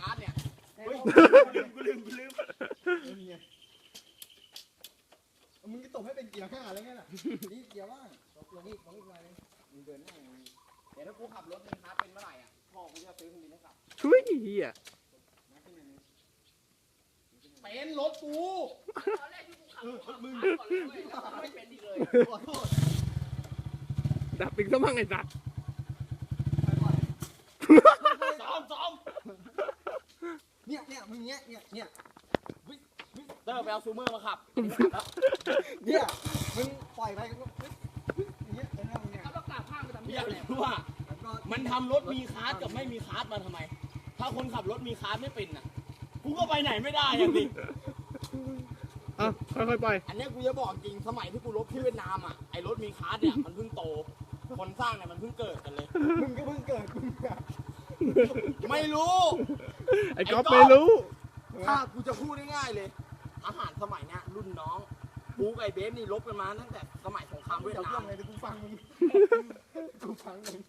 อาร์ตเนี่ยเฮ้ยกูลืมกูลืมนี่ไงมึงจะตบให้เป็นเกียร์ห้าแล้วไงล่ะ นี่เกียร์ว่างตบลงอีกลงอีกหน่อยนึงมึงเดินหน้าอย่างนี้เดี๋ยวถ้ากูขับรถมีคาร์ทเป็นเมื่อไหร่อะพ่อกูจะซื้อเครื่องบินให้ขับทุยเฮียนะขึ้นมานึงเป็นรถกูตอนแรกที่กูขับกูขับมึงก่อนเลยเว้ยไม่เป็นอีกเลยขอโทษดับปิงซะมั่งไอ้สัตว์ ไปก่อน ซ้อมซ้อม เนี่ยเนี่ยมึงเนี้ยเนี่ยเนี่ยเดินไปเอาซูเมอร์มาขับ เนี่ยมึงปล่อยไปก็อย่างเงี้ยเดินหน้ามึงเนี่ยเขาต้องกลับข้างไปทำเพี้ยอะไรรู้ว่าแล้วก็มันทำรถมีคาร์ทกับไม่มีคาร์ทมาทำไม ถ้าคนขับรถมีคาร์ทไม่เป็นน่ะ กูก็ไปไหนไม่ได้อย่างนี้เอาค่อยๆปล่อยอันเนี้ยกูจะบอกจริงสมัยที่กูรบที่เวียดนามอะไอ้รถมีคาร์ทเนี่ยมันเพิ่งโต คนสร้างเนี่ยมันเพิ่งเกิดกันเลย มึงก็เพิ่งเกิดมึงอะไม่รู้ ไอ้ก๊อฟไอ้ก๊อฟไม่รู้ ถ้ากูจะพูดง่ายๆเลย อาหารสมัยเนี้ยรุ่นน้องกูกับไอ้เบฟนี่รบกันมาตั้งแต่สมัยสงครามเดี๋เวียยวดเรื่นาองมอะไรเดี๋ยวกูฟังมึงกูฟังมึง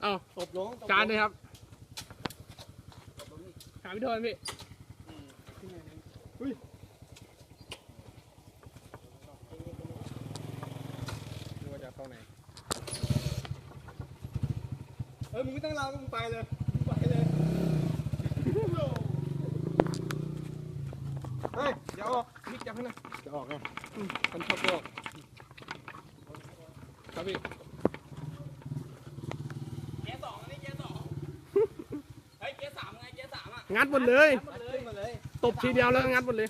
เอาตบลงตบลงจานเลยครับ ตบลงนี่ถามพี่โทนพี่ขึ้นมานึงดูว่าจะเข้าไหน เออ มึงไม่ต้องรอมึงไปเลยมึงไปเลยเฮ้ยเดี๋ยวออกมิกจับให้หน่อยจะออกไงคนชอบออกครับพี่เกียร์สองอันนี้เกียร์สองเฮ้ยเกียร์สามไงเกียร์สามอะงัดหมดเลย งัดหมดเลยขึ้นมาเลยตบทีเดียวแล้วงัดหมดเลย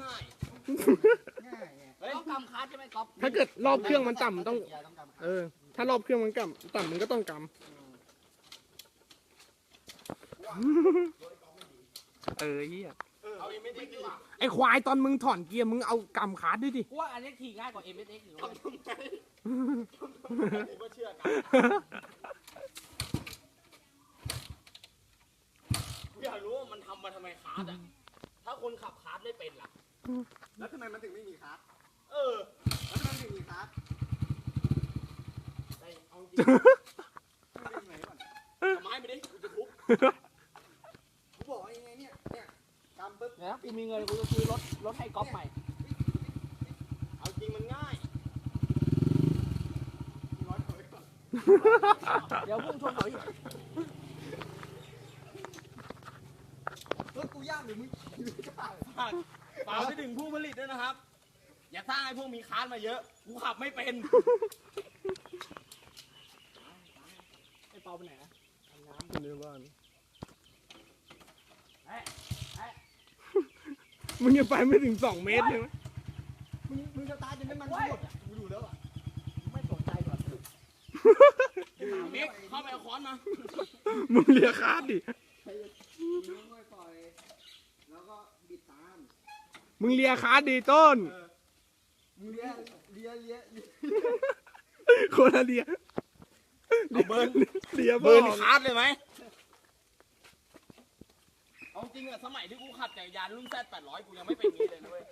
ง่ายง่ายไงเฮ้ยต้องกำคัสใช่ไหมก๊อฟถ้าเกิดรอบเครื่องมันต่ำต้องเกียร์ต้องกำเออ ถ้ารอบเครื่องมันต่ำต่ำมันก็ต้องกำ เออเฮียเอาเอ็มเอสดีกว่าไอ้ควายตอนมึงถอนเกียร์มึงเอากำขาดด้วยดิ กูว่าอันนี้ขี่ง่ายกว่า M S X หรือว่ากูก็เชื่อกันกูอยากรู้ว่ามันทำมาทำไมคาร์ดอะ ถ้าคนขับคาร์ดไม่เป็นล่ะ แล้วทำไมมันถึงไม่มีคาร์ทเออ แล้วทำไมมันถึงมีคาร์ทได้เอาจริงมันเป็นยังไงก่อนทำไมไม่ได้กูจะทุบ กูบอกว่ายังไงเนี่ยเนี่ยกำ ปึ๊บแล้วกูมีเงินกูจะซื้อรถรถให้ก๊อฟใหม่เอาจริงมันง่ายร้อยเผยก่อนเดี๋ยวพุ่งชนเขาอีกรถกูย่างหรือมึงขี่ไม่ได้ฝากฝากไปถึงผู้ผลิตด้วยนะครับ อย่าสร้างให้พวกมีคาร์ดมาเยอะ กูขับไม่เป็น ไอ้เปาไปไหนนะทำน้ำในบ้าน เฮ้ยเฮ้ย มึงยังไปไม่ถึงสองเมตรเลยไหมมึงมึงสตาร์ทจนน้ำมันหมดอะกูดูแล้วอะไม่สนใจก่อนเมกเข้าไปเอาค้อนมามึงเลียขาดดิ มึงค่อยๆปล่อย แล้วก็บิดตามมึงเลียขาดดิต้น มึงเลี้ยเลี้ยเลี้ยเลี้ยคนละเลียเอาเบิร์นเลียเบิเบิร์ร์นนคาร์ดเลยไหม เอาจริงอะสมัยที่กูขับจักรยานรุ่นแซดแปดร้อยกูยังไม่เป็นอย่างนี้เลยนะเว้ย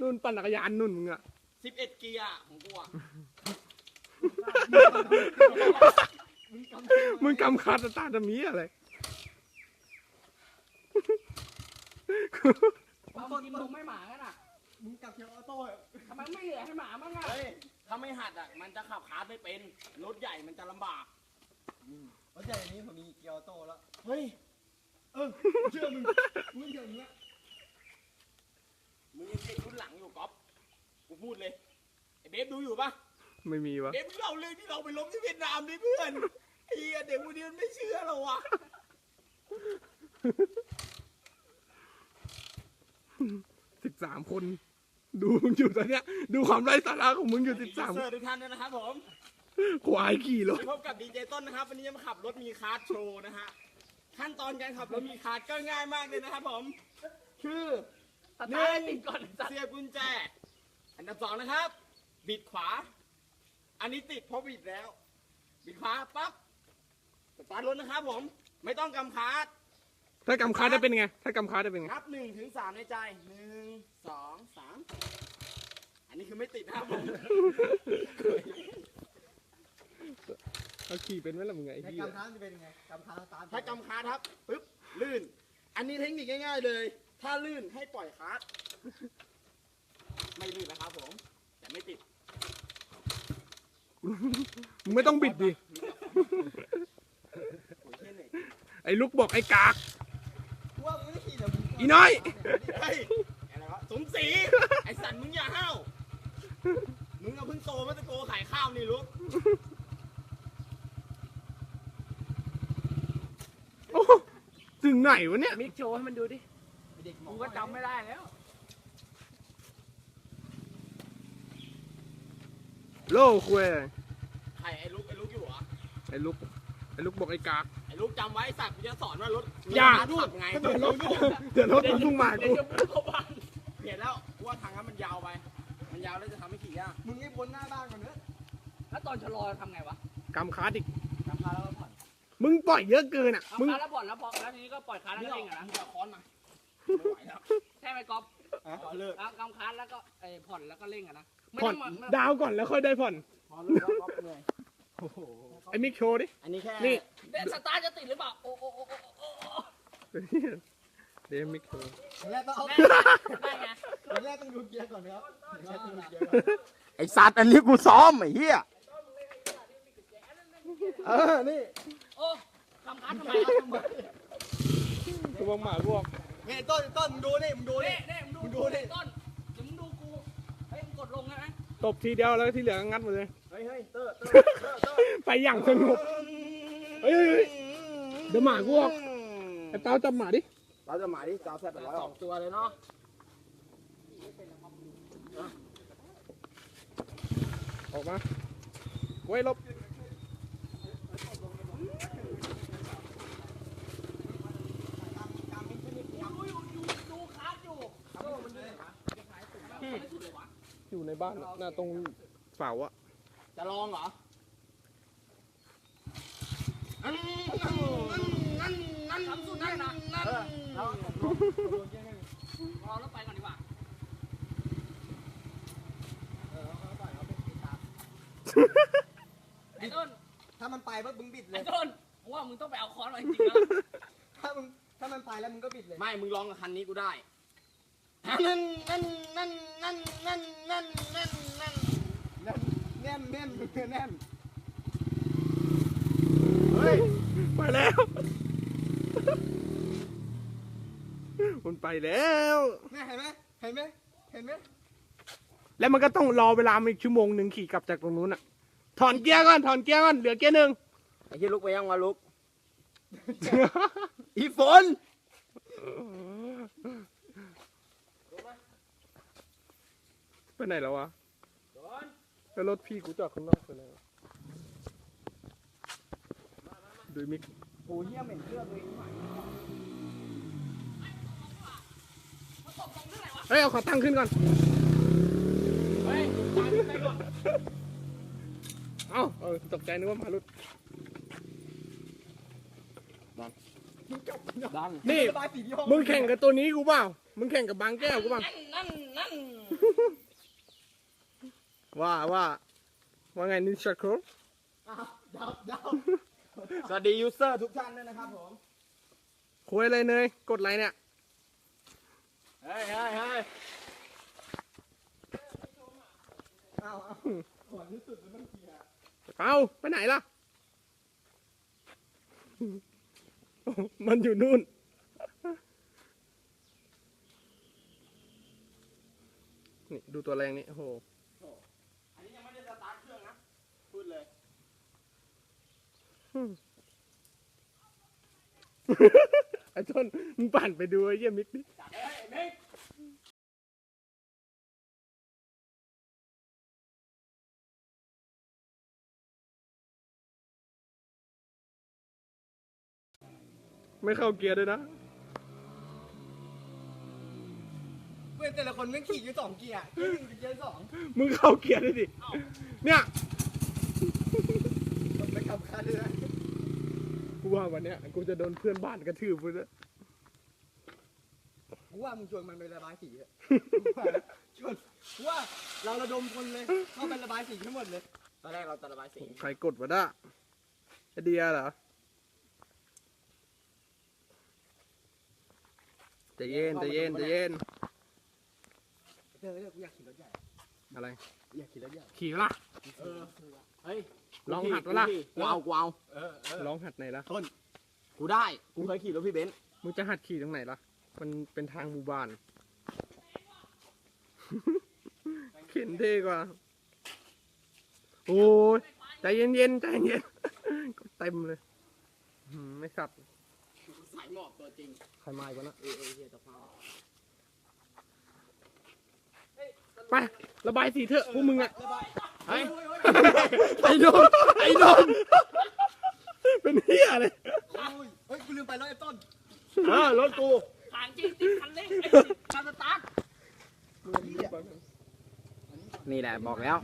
นุ่นปั่นจักรยานนุ่นมึงอะสิบเอ็ดเกียร์ของกูอะมึงกำเต็มึงกำขาดสตาร์ทจะมีอะไรเอาจริงมึงไม่หมากันอะมึงกำเกียร์ออโต้อะทำไมไม่เหลือให้หมาบ้างอะเฮ้ยถ้าไม่หัดอะมันจะขับคาร์ดไม่เป็นรถใหญ่มันจะลำบาก รถใหญ่อันนี้ผมมีเกียร์ออโต้แล้ว เฮ้ย เออเชื่อมึงมึงเชื่อมึงละมึงยังติดรุ่นหลังอยู่ก๊อฟกูพูดเลยไอ้เบฟดูอยู่ปะไม่มีวะเบฟเราเรื่องที่เราไปล้มที่เวียดนามดิเพื่อนไอ้เหี้ยเด็กวันนี้มันไม่เชื่อเราวะสิบสามคน ดูมึงอยู่ตอนเนี้ย ดูความไร้สาระของมึงอยู่สิบสามเซอร์ทุกท่านด้วยนะครับผมควายขี่รถพบกับดีเจต้นนะครับ วันนี้จะมาขับรถมีคาร์ดโชว์นะฮะ ขั้นตอนการขับรถมีคาร์ดก็ง่ายมากเลยนะครับผม คือหนึ่งเสียบกุญแจ อันดับสองนะครับ บิดขวา อันนี้ติดเพราะบิดแล้ว บิดขวาปั๊บสตาร์ทรถนะครับผม ไม่ต้องกำคาร์ดถ้ากำขาดได้เป็นไง ถ้ากำขาดได้เป็นไง นับหนึ่งถึงสามในใจหนึ่งสองสามอันนี้คือไม่ติดนะครับผม เขาขี่เป็นไหมล่ะมึงไงไอ้ในเหี้ยกำค้างจะเป็นยังไงกำค้างตามถ้ากำคาร์ทครับปึ๊บลื่น อันนี้เทคนิคง่ายๆเลย ถ้าลื่นให้ปล่อยคาร์ทไม่ลื่นนะครับผมแต่ไม่ติดมึงไม่ต้องบิดดิ โอ้ยเท่เลยไอ้ลูกบอกไอ้กาก กูว่ามึงไม่ขี่เดี๋ยวมึงอีน้อย เฮ้ยอะไรวะสมศรีไอสันมึงอย่าห้าวมึงเอาเพิ่งโตมาจะโตขายข้าวนี่ลูก โอ้โหถึงไหนวะเนี่ย มิกโชว์ให้มันดูดิเด็กหมอกูก็จำไม่ได้แล้ว โลคุยใครไอ้ลูกไอ้ลูกอยู่เหรอ ไอ้ลูก ไอ้ลูกบอกไอ้กาก ไอ้ลูกจำไว้สัตว์กูจะสอนว่ารถอย่ารถขับไงเดี๋ยวรถเดี๋ยวรถมันพุ่งมาเดี๋ยกูวจะพูดเข้าบ้านเปลี่ยนแล้วกูว่าทางนั้นมันยาวไป มันยาวแล้วจะทำให้ขี่ยากมึงนี่พ้นหน้าบ้านก่อนเนอะแล้วตอนชะลอทำไงวะกำคาร์ดอีกกำค้างแล้วก็ผ่อน มึงปล่อยเยอะเกินอะเอามึงคาร์แล้วผ่อนแล้วพอแล้วทีนี้ก็ปล่อยคาร์แล้วนี่ก็เอาเร่งอะนะมึงเอาค้อนมาไม่ไหวแล้วใช่ไหมก๊อฟขอเลิกแล้วกำคาร์แล้วก็ไอ้ผ่อนแล้วก็เร่งอะนะไม่ผ่อต้นองมาดาวก่อนแล้วค่อยได้ผ่อน ขอเลิกแล้วก๊อฟเหนื่อยโอ้โหไอ้มิกโชว์ดิ อันนี้แค่นี่ เดี๋ยวสตาร์ทจะติดหรือเปล่าโอ้โอ้โอ้โอ้โอ้โอ้เดี๋ยวมิกโชว์แรกต้องเอาได้ไงแรกต้องดูเกียร์ก่อนนะครับแรกต้องดูเกียร์ก่อนไอสัตว์อันนี้กูซ้อมไอ้เหี้ยเออนี่ โอ้กำคาร์ทำไมกูบอกหมาพวกนี่ต้นต้นมึงดูนี่มึงดูเน่นี่มึงดูดูดิต้นเดี๋ยวมึงดูกูเฮ้ยมึงกดลงนะตบทีเดียวแล้วที่เหลืองัดหมดเลย เฮ้ยเฮ้ยเตอร์เตอร์เตอร์ไปอย่างสงบเฮ้ยเดี๋ยวหมากูออกไอ้เต้าจับหมาดิเราจะหมาดิจ้าแซ่บไปร้อยสองตัวเลยเนาะออกมาไว้ลบดูคาร์อยู่โอ้มันอยู่ไหนวยล้ว อยู่ในบ้านน่ะตรงเสาอะจะลองเหรอนั่นทำสุดนั่นนะเราแล้วไปก่อนดีกว่าไอ้ต้นามันไปปุ๊บมึงบิดเลไอ้ย ต้นกูว่ามึงต้องไปเอาค้อนมาจริงๆแล้วถ้ามึงถ้ามันไปแล้วมึงก็บิดเลย ไม่มึงลองกับคันนี้กูได้นั่นนั่นนั่นนั่นนั่นนั่นนั่นนั่นแน่นแน่นแน่นแน่นเฮ้ยไปแล้ว มันไปแล้ว เนี่ยเห็นไหมเห็นไหมเห็นไหมแล้วมันก็ต้องรอเวลาอีกชั่วโมงหนึ่งขี่กลับจากตรงนู้นอะ ถอนเกียร์ก่อนถอนเกียร์ก่อนเหลือเกียร์หนึ่งไอ้ที่ลุกไปยังวะลุก อีฝนไปไหนแล้ววะแล้วรถพี่กูจอดข้างนอกไปแล้วดูมิกโอ้เหี้ยเหม็นเลือดเลยไหมเฮ้ยเอาขาตั้งขึ้นก่อน เฮ้ยตามไปก่อน เอ้าเออตกใจนึกว่าหมาลุด ดัง นี่ระบายสีที่ห้องมึงแข่งกับตัวนี้กูเปล่า มึงแข่งกับบางแก้วกูเปล่า นั่นนั่นนั่นว่าว่าว่าไงนิชาโครอ้าวดาวดาวสวัสดียูเซอร์ทุกท่านด้วยนะครับผม คุยอะไรเนยกดไลค์เนี่ย เฮ้ยเฮ้ยเฮ้ยอ้าวอ้าวก่อนที่สุดมันต้องเกียร์ เอาไปไหนล่ะ มันอยู่นู่น นี่ดูตัวแรงนี่โอ้โห อันนี้ยังไม่ได้สตาร์ทเครื่องนะ พูดเลย ไอ้ต้นมึงปั่นไปดูไอ้เยี่ยมิกดิ จัดเลยเฮ้ยมิก ไม่เข้าเกียร์ด้วยนะ เว้ยแต่ละคนแม่งขี่อยู่สองเกียร์เกียร์หนึ่งกับเกียร์สองมึงเข้าเกียร์ด้วยดิ เนี่ย ต้องไปขับคันเลยนะกูว่าวันเนี้ยกูจะโดนเพื่อนบ้านกระทืบไปแล้วกูว่ามึงชวนมันไประบายสีอะชวนกูว่าเราระดมคนเลยเข้าไประบายสีทั้งหมดเลย ตอนแรกเราจะระบายสี ใครกดวะด้าไอเดียเหรอ ใจเย็นใจเย็นใจเย็นเดี๋ยวเดี๋ยวกูอยากขี่รถใหญ่อะไรกูอยากขี่รถใหญ่ขี่ละเออเฮ้ยลองหัดวะล่ะกูเอากูเอาร้องหัดไหนล่ะกูได้กูเคยขี่รถพี่เบนซ์มึงจะหัดขี่ตรงไหนล่ะ มันเป็นทางหมู่บ้านเข็นเท่กว่า โอ้ยใจเย็นๆใจเย็นก็เต็มเลยหืมไม่สับ สายหมอบตัวจริงใครมาอีกวะนะเออเออเฮียตะฟ้าไประบายสีเถอะพวกมึงอะเฮ้ยไอ้โดนไอ้โดนเป็นเฮียเลยโอ้ยเฮ้ยกูลืมไปแล้วไอ้ต้นเออรถกูทางจริงติดคันเร่งไอ้คันสตาร์ทนี่แหละบอกแล้ว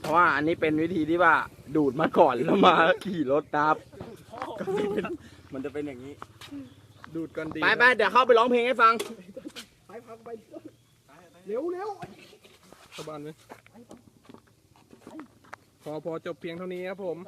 เพราะว่าอันนี้เป็นวิธีที่ว่าดูดมาก่อนแล้วมาขี่รถนะครับก็จะเป็น มันจะเป็นอย่างนี้ ดูดก่อนดีไปไปเดี๋ยวเข้าไปร้องเพลงให้ฟัง ไปพักไปเร็วเร็วเข้าบ้านไหมพอพอจบเพียงเท่านี้ครับผม